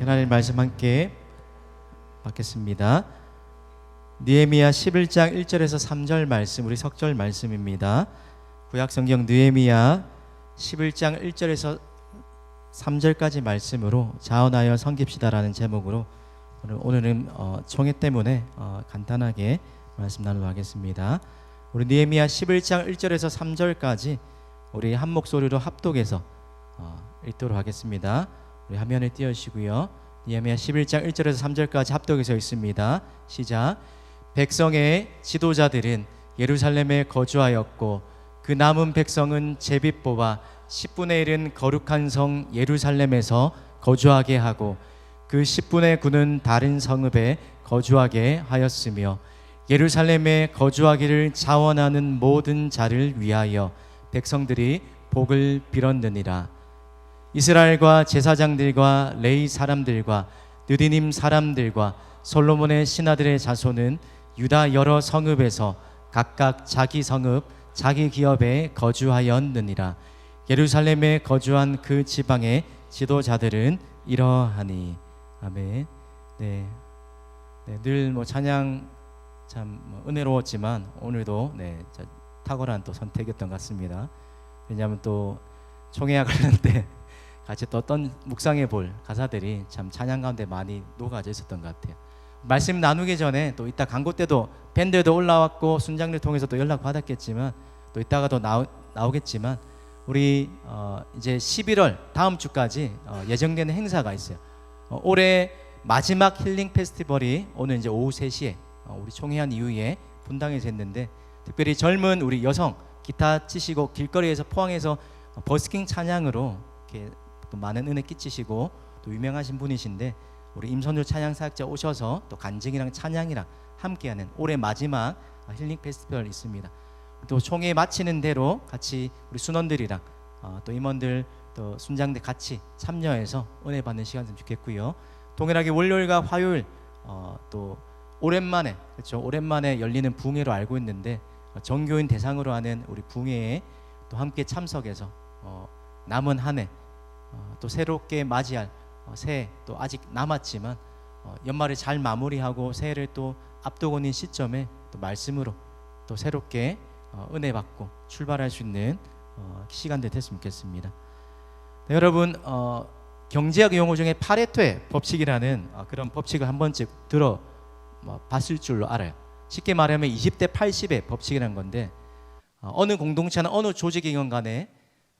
하나님 말씀 함께 받겠습니다. 느헤미야 11장 1절에서 3절 말씀 우리 석절 말씀입니다. 구약 성경 느헤미야 11장 1절에서 3절까지 말씀으로 자원하여 섬깁시다라는 제목으로 오늘 오늘은 어, 총회 때문에 어, 간단하게 말씀 나누도록 하겠습니다. 우리 느헤미야 11장 1절에서 3절까지 우리 한 목소리로 합독해서 어, 읽도록 하겠습니다. 우리 화면에 띄우시고요. 니에미야 11장 1절에서 3절까지 합독해서 있습니다. 시작. 백성의 지도자들은 예루살렘에 거주하였고 그 남은 백성은 제비 뽑아 10분의 1은 거룩한 성 예루살렘에서 거주하게 하고 그 10분의 9는 다른 성읍에 거주하게 하였으며 예루살렘에 거주하기를 자원하는 모든 자를 위하여 백성들이 복을 빌었느니라. 이스라엘과 제사장들과 레이 사람들과 느디님 사람들과 솔로몬의 신하들의 자손은 유다 여러 성읍에서 각각 자기 성읍 자기 기업에 거주하였느니라. 예루살렘에 거주한 그 지방의 지도자들은 이러하니. 아멘. 네, 네, 늘뭐 찬양 참 뭐 은혜로웠지만 오늘도 네, 자, 탁월한 또 선택이었던 것 같습니다. 왜냐하면 또 총회와 관련된 같이 또 어떤 묵상해 볼 가사들이 참 찬양 가운데 많이 녹아져 있었던 것 같아요. 말씀 나누기 전에 또 이따 광고 때도 밴드도 올라왔고 순장들 통해서 또 연락 받았겠지만 또 이따가도 나오, 나오겠지만 우리 어, 이제 11월 다음 주까지 어, 예정되는 행사가 있어요. 어, 올해 마지막 힐링 페스티벌이 오늘 이제 오후 3시에 어, 우리 총회한 이후에 분당에서 했는데 특별히 젊은 우리 여성 기타 치시고 길거리에서 포항에서 어, 버스킹 찬양으로 이렇게 또 많은 은혜 끼치시고 또 유명하신 분이신데 우리 임선주 찬양 사역자 오셔서 또 간증이랑 찬양이랑 함께하는 올해 마지막 힐링 페스티벌 있습니다. 또 총회 마치는 대로 같이 우리 순원들이랑 어, 또 임원들 또 순장들 같이 참여해서 은혜 받는 시간 좀 좋겠고요. 동일하게 월요일과 화요일 어, 또 오랜만에 그렇죠 오랜만에 열리는 붕회로 알고 있는데 어, 정교인 대상으로 하는 우리 붕회에 또 함께 참석해서 어, 남은 한해 어, 또 새롭게 맞이할 어, 새해 또 아직 남았지만 어, 연말을 잘 마무리하고 새해를 또 앞두고 있는 시점에 또 말씀으로 또 새롭게 어, 은혜 받고 출발할 수 있는 어, 시간들 됐으면 좋겠습니다. 네, 여러분 어, 경제학 용어 중에 파레토의 법칙이라는 어, 그런 법칙을 한 번쯤 들어 뭐, 봤을 줄로 알아요. 쉽게 말하면 20대 80의 법칙이라는 건데 어, 어느 공동체나 어느 조직이건 간에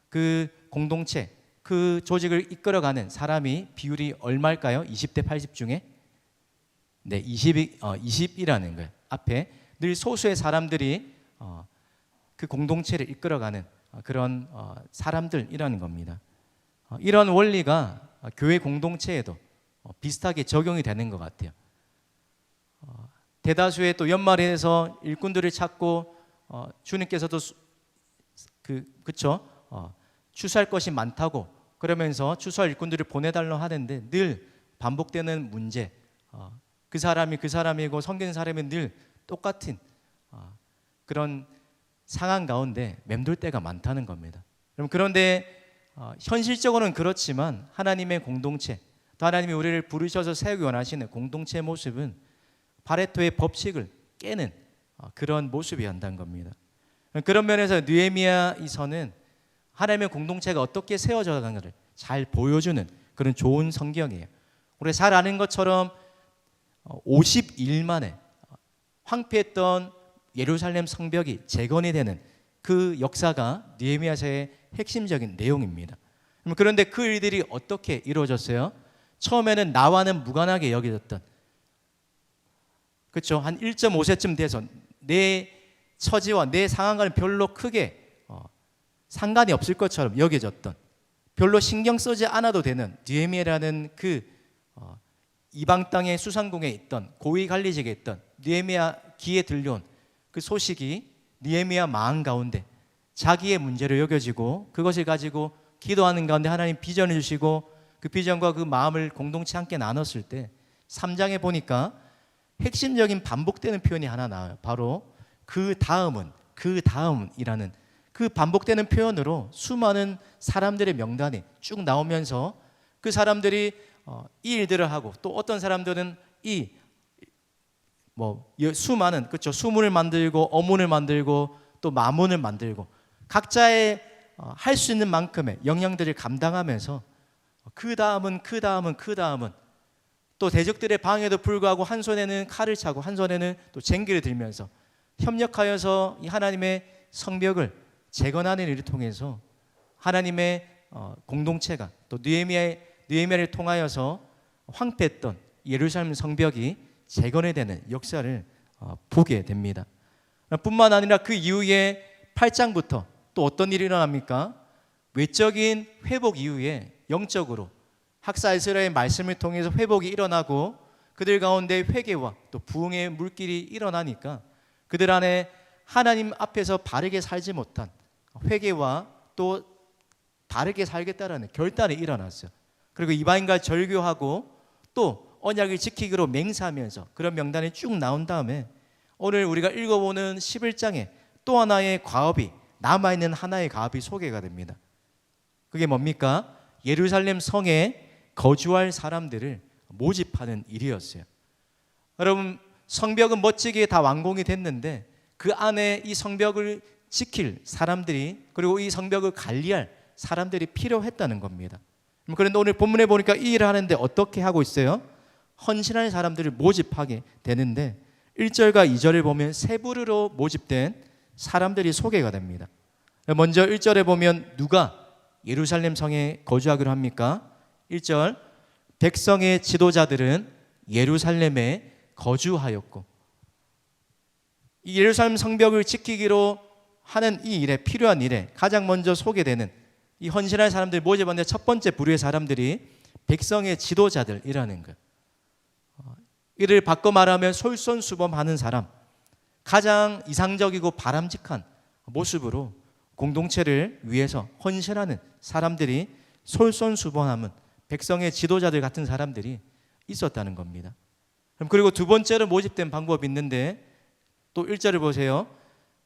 그 공동체 그 조직을 이끌어가는 사람이 비율이 얼마일까요? 20대 80 중에 네, 20이 어, 20이라는 거예요. 앞에 늘 소수의 사람들이 어, 그 공동체를 이끌어가는 어, 그런 어, 사람들이라는 겁니다. 어, 이런 원리가 어, 교회 공동체에도 어, 비슷하게 적용이 되는 것 같아요. 어, 대다수의 또 연말에서 일꾼들을 찾고 어, 주님께서도 수- 그 그쵸 어, 추수할 것이 많다고 그러면서 추수할 일꾼들을 보내달라 하는데 늘 반복되는 문제 어, 그 사람이 그 사람이고 섬기는 사람이 늘 똑같은 어, 그런 상황 가운데 맴돌 때가 많다는 겁니다. 그럼 그런데 어, 현실적으로는 그렇지만 하나님의 공동체 또 하나님이 우리를 부르셔서 세우기 원하시는 공동체의 모습은 파레토의 법칙을 깨는 어, 그런 모습이 한다는 겁니다. 그런 면에서 느헤미야 이 선은 하나님의 공동체가 어떻게 세워져 가는가를 잘 보여주는 그런 좋은 성경이에요. 우리 잘 아는 것처럼 50일 만에 황폐했던 예루살렘 성벽이 재건이 되는 그 역사가 느헤미야서의 핵심적인 내용입니다. 그런데 그 일들이 어떻게 이루어졌어요? 처음에는 나와는 무관하게 여겨졌던 그렇죠. 한 1.5세쯤 돼서 내 처지와 내 상황과는 별로 크게 어, 상관이 없을 것처럼 여겨졌던 별로 신경 쓰지 않아도 되는 느헤미야라는 그 어, 이방 땅의 수상궁에 있던 고위 관리직에 있던 느헤미야 귀에 들려온 그 소식이 느헤미야 마음 가운데 자기의 문제로 여겨지고 그것을 가지고 기도하는 가운데 하나님 비전을 주시고 그 비전과 그 마음을 공동체 함께 나눴을 때 3장에 보니까 핵심적인 반복되는 표현이 하나 나와요. 바로 그 다음은 그 다음이라는 그 반복되는 표현으로 수많은 사람들의 명단이 쭉 나오면서 그 사람들이 어, 이 일들을 하고 또 어떤 사람들은 이 뭐 수많은 그렇죠 수문을 만들고 어문을 만들고 또 마문을 만들고 각자의 어, 할수 있는 만큼의 영향들을 감당하면서 그 다음은 그 다음은 그 다음은 또 대적들의 방해도 불구하고 한 손에는 칼을 차고 한 손에는 또 쟁기를 들면서 협력하여서 이 하나님의 성벽을 재건하는 일을 통해서 하나님의 어, 공동체가 또 느헤미야의 느헤미야를 통하여서 황폐했던 예루살렘 성벽이 재건이 되는 역사를 어, 보게 됩니다. 뿐만 아니라 그 이후에 8장부터 또 어떤 일이 일어납니까? 외적인 회복 이후에 영적으로 학사 이스라엘 말씀을 통해서 회복이 일어나고 그들 가운데 회개와 또 부흥의 물길이 일어나니까 그들 안에 하나님 앞에서 바르게 살지 못한 회개와 또 바르게 살겠다라는 결단이 일어났어요. 그리고 이방인과 절교하고 또 언약을 지키기로 맹세하면서 그런 명단이 쭉 나온 다음에 오늘 우리가 읽어보는 11장에 또 하나의 과업이 남아있는 하나의 과업이 소개가 됩니다. 그게 뭡니까? 예루살렘 성에 거주할 사람들을 모집하는 일이었어요. 여러분 성벽은 멋지게 다 완공이 됐는데 그 안에 이 성벽을 지킬 사람들이 그리고 이 성벽을 관리할 사람들이 필요했다는 겁니다. 그런데 오늘 본문에 보니까 이 일을 하는데 어떻게 하고 있어요? 헌신할 사람들을 모집하게 되는데 1절과 2절을 보면 세 부류로 모집된 사람들이 소개가 됩니다. 먼저 1절에 보면 누가 예루살렘 성에 거주하기로 합니까? 1절 백성의 지도자들은 예루살렘에 거주하였고 이 예루살렘 성벽을 지키기로 하는 이 일에 필요한 일에 가장 먼저 소개되는 이 헌신할 사람들 모집하는데 첫 번째 부류의 사람들이 백성의 지도자들이라는 것. 어, 이를 바꿔 말하면 솔선수범하는 사람, 가장 이상적이고 바람직한 모습으로 공동체를 위해서 헌신하는 사람들이 솔선수범하면 백성의 지도자들 같은 사람들이 있었다는 겁니다. 그리고 두 번째로 모집된 방법이 있는데 또 1절을 보세요.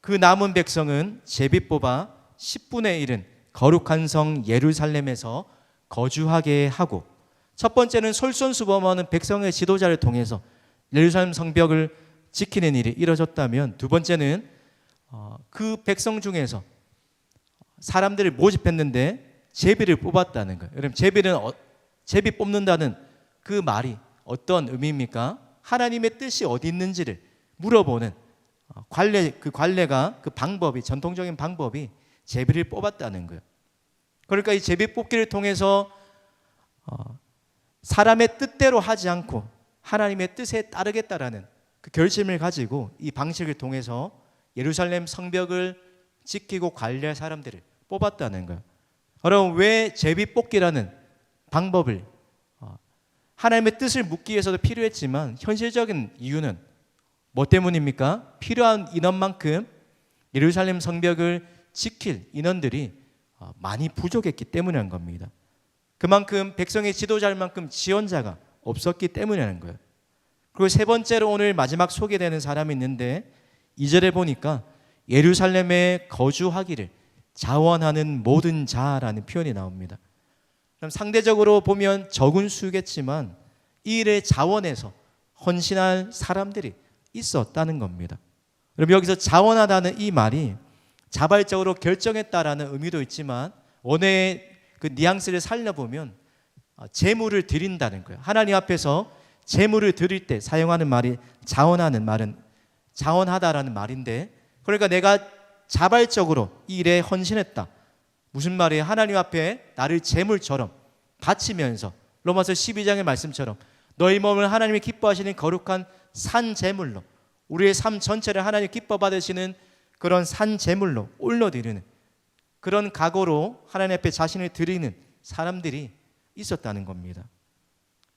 그 남은 백성은 제비 뽑아 10분의 1은 거룩한 성 예루살렘에서 거주하게 하고 첫 번째는 솔선수범하는 백성의 지도자를 통해서 예루살렘 성벽을 지키는 일이 이루어졌다면 두 번째는 어, 그 백성 중에서 사람들을 모집했는데 제비를 뽑았다는 거예요. 여러분 제비는 어, 제비 뽑는다는 그 말이 어떤 의미입니까? 하나님의 뜻이 어디 있는지를 물어보는 어, 관례 그 관례가 그 방법이 전통적인 방법이 제비를 뽑았다는 거예요. 그러니까 이 제비 뽑기를 통해서 어, 사람의 뜻대로 하지 않고 하나님의 뜻에 따르겠다라는 그 결심을 가지고 이 방식을 통해서 예루살렘 성벽을 지키고 관리할 사람들을 뽑았다는 거예요. 여러분 왜 제비 뽑기라는 방법을 어, 하나님의 뜻을 묻기 위해서도 필요했지만 현실적인 이유는 뭐 때문입니까? 필요한 인원만큼 예루살렘 성벽을 지킬 인원들이 어, 많이 부족했기 때문이라는 겁니다. 그만큼 백성의 지도자만큼 지원자가 없었기 때문이라는 거예요. 그리고 세 번째로 오늘 마지막 소개되는 사람이 있는데 2절에 보니까 예루살렘에 거주하기를 자원하는 모든 자라는 표현이 나옵니다. 그럼 상대적으로 보면 적은 수겠지만 이 일에 자원해서 헌신할 사람들이 있었다는 겁니다. 그럼 여기서 자원하다는 이 말이 자발적으로 결정했다라는 의미도 있지만 원어의 그 뉘앙스를 살려보면 어, 재물을 드린다는 거예요. 하나님 앞에서 재물을 드릴 때 사용하는 말이 자원하는 말은 자원하다라는 말인데 그러니까 내가 자발적으로 이 일에 헌신했다. 무슨 말이에요? 하나님 앞에 나를 재물처럼 바치면서 로마서 12장의 말씀처럼 너희 몸을 하나님이 기뻐하시는 거룩한 산 제물로 우리의 삶 전체를 하나님 기뻐 받으시는 그런 산 제물로 올려드리는 그런 각오로 하나님 앞에 자신을 드리는 사람들이 있었다는 겁니다.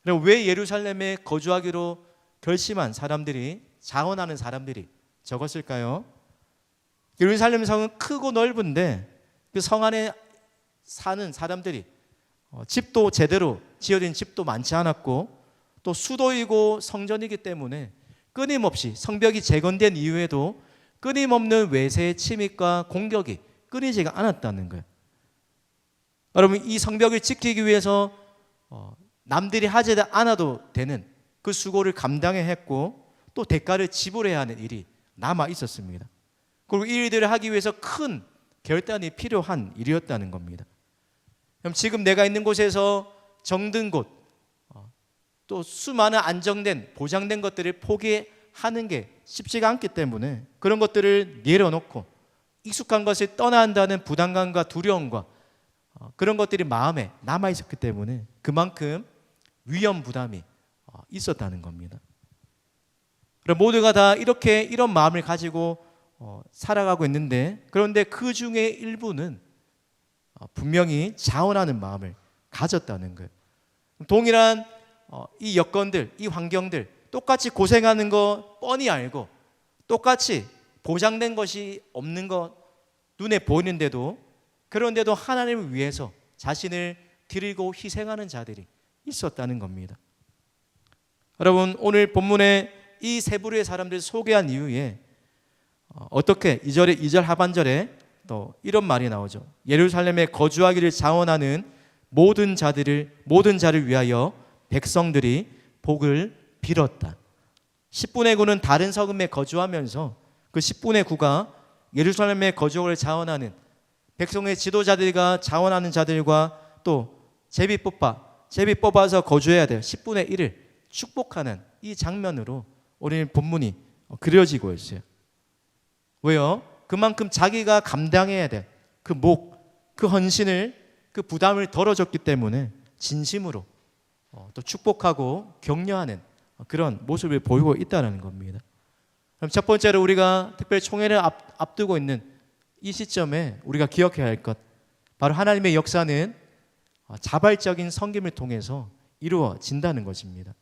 그럼 왜 예루살렘에 거주하기로 결심한 사람들이 자원하는 사람들이 적었을까요? 예루살렘 성은 크고 넓은데 그 성 안에 사는 사람들이 어, 집도 제대로 지어진 집도 많지 않았고 또 수도이고 성전이기 때문에 끊임없이 성벽이 재건된 이후에도 끊임없는 외세의 침입과 공격이 끊이지가 않았다는 거예요. 여러분 이 성벽을 지키기 위해서 어, 남들이 하지 않아도 되는 그 수고를 감당해 했고 또 대가를 지불해야 하는 일이 남아 있었습니다. 그리고 이 일들을 하기 위해서 큰 결단이 필요한 일이었다는 겁니다. 그럼 지금 내가 있는 곳에서 정든 곳, 어, 또 수많은 안정된 보장된 것들을 포기하는 게 쉽지가 않기 때문에 그런 것들을 내려놓고 익숙한 것을 떠나야 한다는 부담감과 두려움과 어, 그런 것들이 마음에 남아 있었기 때문에 그만큼 위험 부담이 어, 있었다는 겁니다. 그럼 모두가 다 이렇게 이런 마음을 가지고 어, 살아가고 있는데 그런데 그 중에 일부는 어, 분명히 자원하는 마음을 가졌다는 거예요. 동일한 어, 이 여건들, 이 환경들 똑같이 고생하는 거 뻔히 알고 똑같이 보장된 것이 없는 것 눈에 보이는데도 그런데도 하나님을 위해서 자신을 드리고 희생하는 자들이 있었다는 겁니다. 여러분 오늘 본문에 이 세 부류의 사람들을 소개한 이후에 어, 어떻게 2절에 2절 하반절에 또 이런 말이 나오죠. 예루살렘에 거주하기를 자원하는 모든 자들을 모든 자를 위하여 백성들이 복을 빌었다. 10분의 9는 다른 서금에 거주하면서 그 10분의 9가 예루살렘에 거주를 자원하는 백성의 지도자들과 자원하는 자들과 또 제비 뽑아 제비 뽑아서 거주해야 될 10분의 1을 축복하는 이 장면으로 오늘 본문이 그려지고 있어요. 왜요? 그만큼 자기가 감당해야 될 그 목, 그 헌신을 그 부담을 덜어줬기 때문에 진심으로 어, 또 축복하고 격려하는 그런 모습을 보이고 있다는 겁니다. 그럼 첫 번째로 우리가 특별히 총회를 앞, 앞두고 있는 이 시점에 우리가 기억해야 할 것, 바로 하나님의 역사는 어, 자발적인 섬김을 통해서 이루어진다는 것입니다.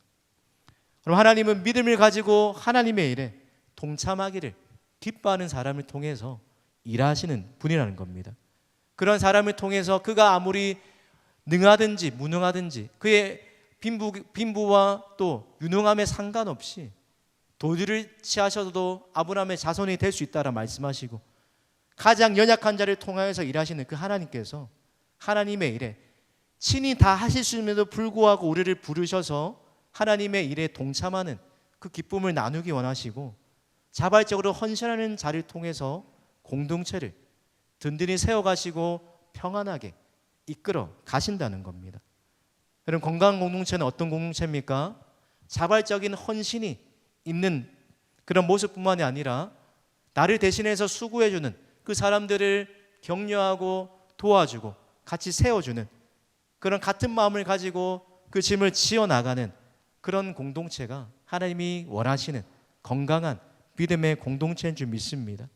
그럼 하나님은 믿음을 가지고 하나님의 일에 동참하기를 기뻐하는 사람을 통해서 일하시는 분이라는 겁니다. 그런 사람을 통해서 그가 아무리 능하든지 무능하든지 그의 빈부, 빈부와 또 유능함에 상관없이 도주를 취하셔도 아브라함의 자손이 될 수 있다라 말씀하시고 가장 연약한 자를 통하여서 일하시는 그 하나님께서 하나님의 일에 친히 다 하실 수 있음에도 불구하고 우리를 부르셔서 하나님의 일에 동참하는 그 기쁨을 나누기 원하시고 자발적으로 헌신하는 자를 통해서 공동체를 든든히 세워가시고 평안하게 이끌어 가신다는 겁니다. 여러분 건강 공동체는 어떤 공동체입니까? 자발적인 헌신이 있는 그런 모습뿐만이 아니라 나를 대신해서 수고해 주는 그 사람들을 격려하고 도와주고 같이 세워주는 그런 같은 마음을 가지고 그 짐을 지어 나가는 그런 공동체가 하나님이 원하시는 건강한 믿음의 공동체인 줄 믿습니다.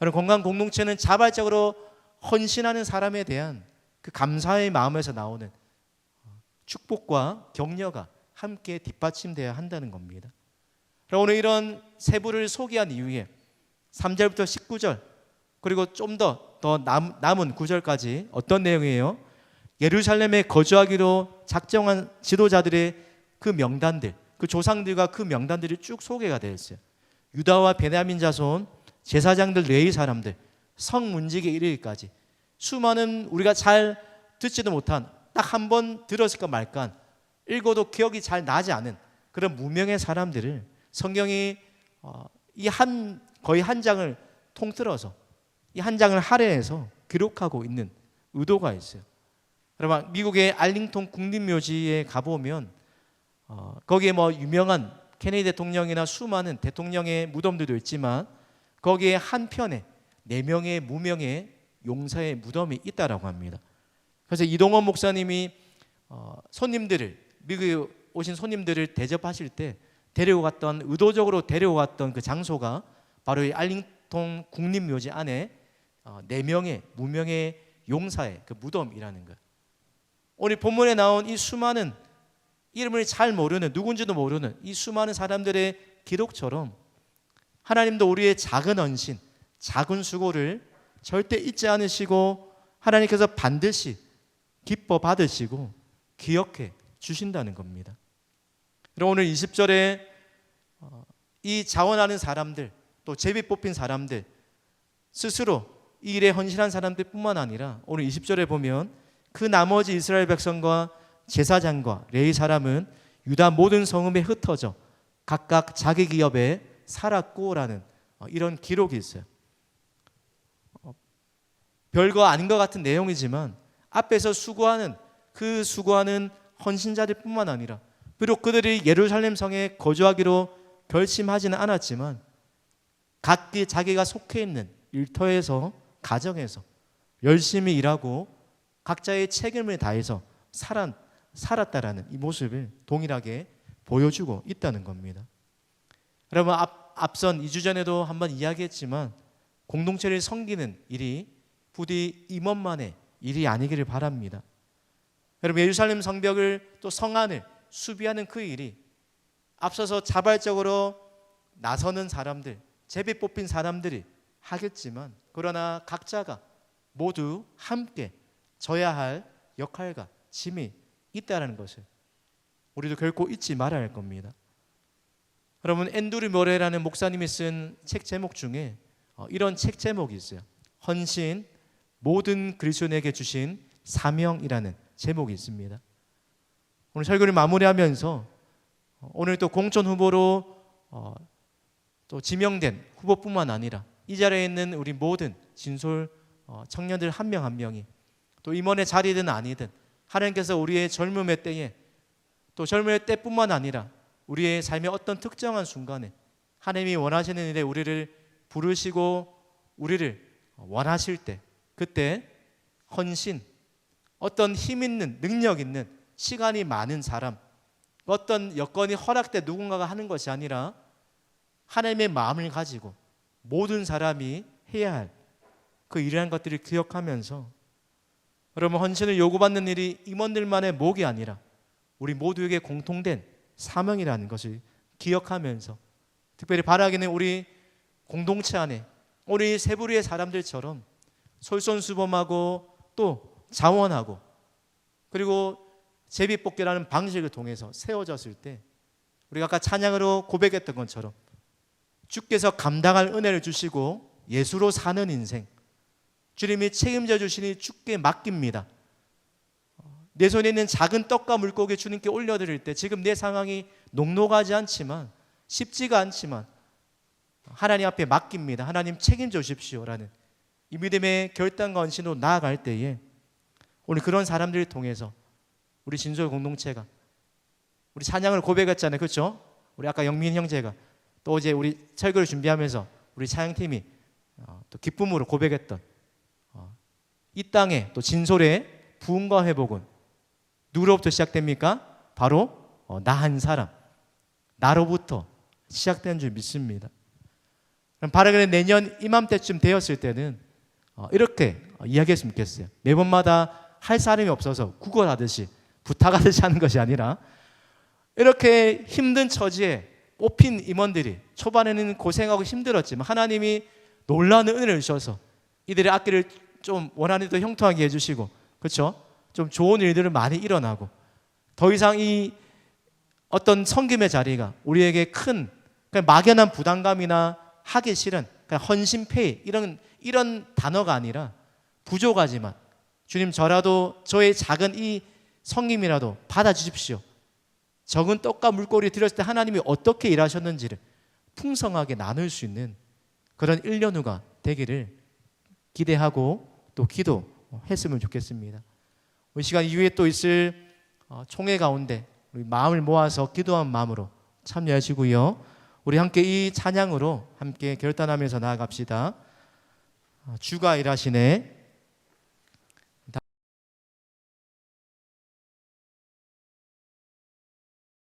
여러분 건강 공동체는 자발적으로 헌신하는 사람에 대한 그 감사의 마음에서 나오는 축복과 격려가 함께 뒷받침되어야 한다는 겁니다. 오늘 이런 세부를 소개한 이후에 3절부터 19절 그리고 좀 더 더 남은 9절까지 어떤 내용이에요? 예루살렘에 거주하기로 작정한 지도자들의 그 명단들, 그 조상들과 그 명단들이 쭉 소개가 되어 있어요. 유다와 베냐민 자손, 제사장들, 레위 사람들, 성 문지기 이르기까지 수많은 우리가 잘 듣지도 못한 딱 한 번 들었을까 말까 읽어도 기억이 잘 나지 않은 그런 무명의 사람들을 성경이 어, 이한 거의 한 장을 통틀어서 이 한 장을 할애해서 기록하고 있는 의도가 있어요. 여러분 미국의 알링턴 국립묘지에 가보면 어, 거기에 뭐 유명한 케네디 대통령이나 수많은 대통령의 무덤들도 있지만 거기에 한 편에 네 명의 무명의 용사의 무덤이 있다라고 합니다. 그래서 이동원 목사님이 어, 손님들을 미국에 오신 손님들을 대접하실 때 데리고 갔던 의도적으로 데리고 갔던 그 장소가 바로 이 알링턴 국립묘지 안에 어, 네 명의 무명의 용사의 그 무덤이라는 것. 오늘 본문에 나온 이 수많은 이름을 잘 모르는 누군지도 모르는 이 수많은 사람들의 기록처럼 하나님도 우리의 작은 헌신, 작은 수고를 절대 잊지 않으시고 하나님께서 반드시 기뻐 받으시고 기억해 주신다는 겁니다. 그럼 오늘 20절에 어, 이 자원하는 사람들 또 제비 뽑힌 사람들 스스로 이 일에 헌신한 사람들뿐만 아니라 오늘 20절에 보면 그 나머지 이스라엘 백성과 제사장과 레위 사람은 유다 모든 성읍에 흩어져 각각 자기 기업에 살았고라는 어, 이런 기록이 있어요. 어, 별거 아닌 것 같은 내용이지만 앞에서 수고하는 그 수고하는 헌신자들뿐만 아니라 비록 그들이 예루살렘 성에 거주하기로 결심하지는 않았지만 각기 자기가 속해 있는 일터에서 가정에서 열심히 일하고 각자의 책임을 다해서 살았, 살았다라는 이 모습을 동일하게 보여주고 있다는 겁니다. 여러분 앞, 앞선 2주 전에도 한번 이야기했지만 공동체를 섬기는 일이 부디 임원만의 일이 아니기를 바랍니다. 여러분 예루살렘 성벽을 또 성안을 수비하는 그 일이 앞서서 자발적으로 나서는 사람들, 제비 뽑힌 사람들이 하겠지만 그러나 각자가 모두 함께 져야 할 역할과 짐이 있다라는 것을 우리도 결코 잊지 말아야 할 겁니다. 여러분 앤드류 모레라는 목사님이 쓴 책 제목 중에 어, 이런 책 제목이 있어요. 헌신 모든 그리스도인에게 주신 사명이라는 제목이 있습니다. 오늘 설교를 마무리하면서 어, 오늘 또 공천 후보로 어, 또 지명된 후보뿐만 아니라 이 자리에 있는 우리 모든 진솔 어, 청년들 한명한 명이 또 임원의 자리든 아니든 하나님께서 우리의 젊음의 때에 또 젊음의 때뿐만 아니라 우리의 삶의 어떤 특정한 순간에 하나님이 원하시는 일에 우리를 부르시고 우리를 원하실 때 그때 헌신 어떤 힘 있는 능력 있는 시간이 많은 사람 어떤 여건이 허락돼 누군가가 하는 것이 아니라 하나님의 마음을 가지고 모든 사람이 해야 할그 이러한 것들을 기억하면서 여러분 헌신을 요구받는 일이 임원들만의 목이 아니라 우리 모두에게 공통된 사명이라는 것을 기억하면서 특별히 바라기는 우리 공동체 안에 우리 세부리의 사람들처럼 솔선수범하고 또 자원하고 그리고 제비뽑기라는 방식을 통해서 세워졌을 때 우리가 아까 찬양으로 고백했던 것처럼 주께서 감당할 은혜를 주시고 예수로 사는 인생 주님이 책임져 주시니 주께 맡깁니다. 내 손에 있는 작은 떡과 물고기 주님께 올려드릴 때 지금 내 상황이 녹록하지 않지만 쉽지가 않지만 하나님 앞에 맡깁니다. 하나님 책임져 주십시오라는 이 믿음의 결단과 헌신으로 나아갈 때에 오늘 그런 사람들을 통해서 우리 진솔 공동체가 우리 찬양을 고백했잖아요. 그렇죠? 우리 아까 영민 형제가 또 이제 우리 설교를 준비하면서 우리 찬양팀이 어, 또 기쁨으로 고백했던 어, 이 땅에 또 진솔의 부흥과 회복은 누구로부터 시작됩니까? 바로 어, 나한 사람 나로부터 시작된 줄 믿습니다. 바르게 내년 이맘때쯤 되었을 때는 어, 이렇게 어, 이야기했으면 좋겠어요. 매번마다 할 사람이 없어서 구걸하듯이 부탁하듯이 하는 것이 아니라 이렇게 힘든 처지에 뽑힌 임원들이 초반에는 고생하고 힘들었지만 하나님이 놀라운 은혜를 주셔서 이들의 악기를 좀 원하는 대로 형통하게 해주시고 그렇죠? 좀 좋은 일들을 많이 일어나고 더 이상 이 어떤 성김의 자리가 우리에게 큰 막연한 부담감이나 하기 싫은 헌신페이 이런 이런 단어가 아니라 부족하지만 주님 저라도 저의 작은 이 성김이라도 받아 주십시오. 적은 떡과 물고기 드렸을 때 하나님이 어떻게 일하셨는지를 풍성하게 나눌 수 있는 그런 1년 후가 되기를 기대하고 또 기도했으면 좋겠습니다. 우리 시간 이후에 또 있을 어, 총회 가운데 우리 마음을 모아서 기도한 마음으로 참여하시고요. 우리 함께 이 찬양으로 함께 결단하면서 나아갑시다. 어, 주가 일하시네